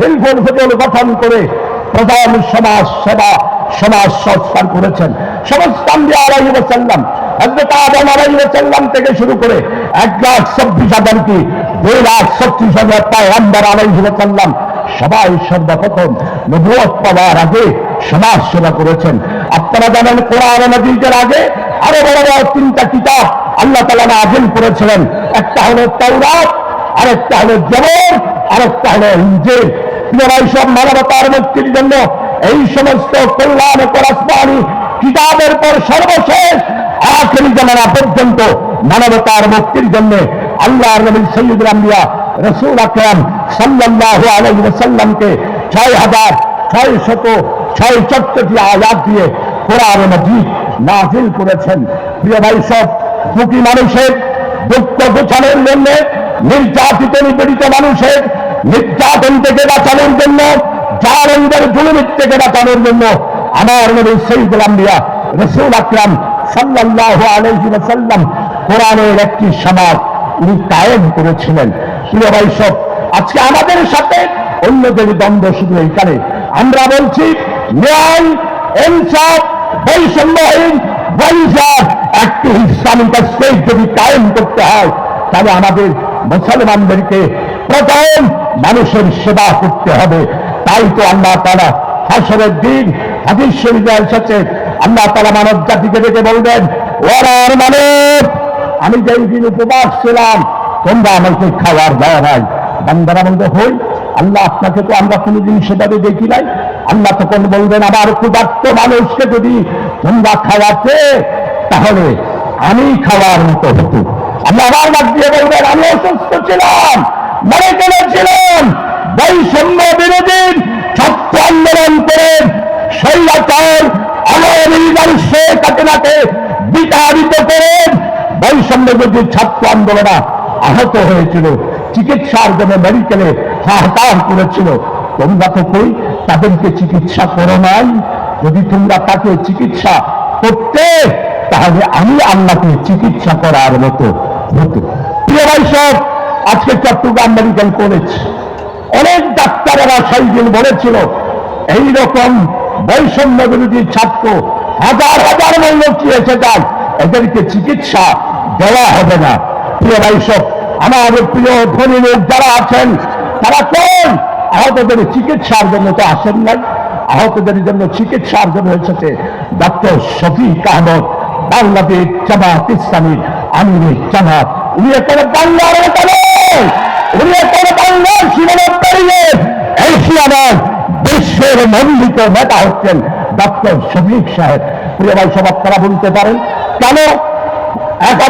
হিলফুল ফুটুল গঠন করে প্রধান সমাজ সেবা, সমাজ সংস্কার করেছেন। হযরত আদম আলাইহি ওয়াসাল্লাম থেকে শুরু করে এক লাখ হাজার কি, দুই লাখ ছত্রিশ হাজার সবাই সর্বপ্রথম নবুয়ত পাওয়ার আগে সমাজ সেবা করেছেন। আপনারা জানেন কোরআন নদীদের আগে আরও বড় বড় তিনটা কিতাব আল্লাহ তালা নাজিল করেছিলেন। একটা হলো তাওরাত, আরেকটা হলো জবর, আরেকটা হলো ইঞ্জিল প্রিয় সব মানবতার মুক্তির জন্য এই সমস্ত কল্যাণ পরস্পারি কিতাবের পর সর্বশেষ আখেরি জামানা পর্যন্ত মানবতার মুক্তির জন্য আল্লাহ নবী সৈয়দ রামিয়া রসুল আকরাম সাল্লাল্লাহু আলাইহি ওয়াসাল্লামকে ছয় হাজার ছয় শত ছয় চট্টটি আয়াত দিয়ে কোরআন মজিদ নাজিল করেছেন। প্রিয় ভাই সব দুটি মানুষের, দুঃখ গোছানোর জন্য নির্যাতিত, নিপীড়িত মানুষের নির্যাতন থেকে বাঁচানোর জন্য, জালেমদের জুলুমির থেকে বাঁচানোর জন্য আমার নবী সৈয়দুল আম্বিয়া রসুল আকরাম আলাইহি ওয়াসাল্লাম কোরআনের একটি সমাজ উনি কায়েম করেছিলেন। প্রিয় ভাই সব, আজকে আমাদের সাথে অন্যদের দ্বন্দ্ব শুধু এইখানে। আমরা বলছি, ন্যায়, ইনসাফ, বৈষম্যহীন বৈশাখ একটি ইসলামিক স্টেট যদি কায়েম করতে হয়, তাহলে আমাদের মুসলমানদেরকে প্রথম মানুষের সেবা করতে হবে। তাই তো আল্লাহ তারা হাসরের দিন হাদিস শরীফে এসেছে। আল্লাহ তারা মানব জাতিকে ডেকে বলবেন ওরার মানব, আমি যেই দিন উপবাস ছিলাম, তোমরা আমাকে খাওয়ার দেওয়া নাই বান্দারা বলবে, হই, আল্লাহ আপনাকে তো আমরা কোনোদিন সেভাবে দেখি নাই। আল্লাহ তখন বলবেন, আমার ক্ষুধার্ত মানুষকে যদি তোমরা খাওয়াতে, তাহলে আমি খাওয়ার মতো হতো আমি আবার ডাক দিয়ে বলবেন, আমি অসুস্থ ছিলাম গেলেছিলাম বৈষম্য বিরোধী ছাত্র আন্দোলন বিতাড়িত বৈষম্য ছাত্র আন্দোলনা আহত হয়েছিল। চিকিৎসার জন্য মেডিকেলে করেছিল। তোমরা তো কই তাদেরকে চিকিৎসা করো নাই? যদি তোমরা তাকে চিকিৎসা করতে, তাহলে আমি আল্লাহকে চিকিৎসা করার মতো হতো। প্রিয় আজকে চট্টগ্রাম মেডিকেল কলেজ অনেক ডাক্তারেরা সেই দিন বলেছিল এইরকম বৈষম্য বিরোধী ছাত্র হাজার হাজার লোক এসে যান এদেরকে চিকিৎসা দেওয়া হবে না। প্রিয় ভাই আমার প্রিয় ধনী লোক যারা আছেন, তারা কোন আহতদের চিকিৎসার জন্য তো আসেন নাই? আহতদের জন্য চিকিৎসার জন্য এসেছে ডক্টর শফিক আহমদ, বাংলাদেশ জামাত ইসলামী, আমির জামাত। উনি এখানে বাংলার বিশ্বের মন্ডিত নেতা হচ্ছেন ডক্টর শফিক সাহেব। প্রিয় ভাই সব আপনারা বলতে পারেন। কেন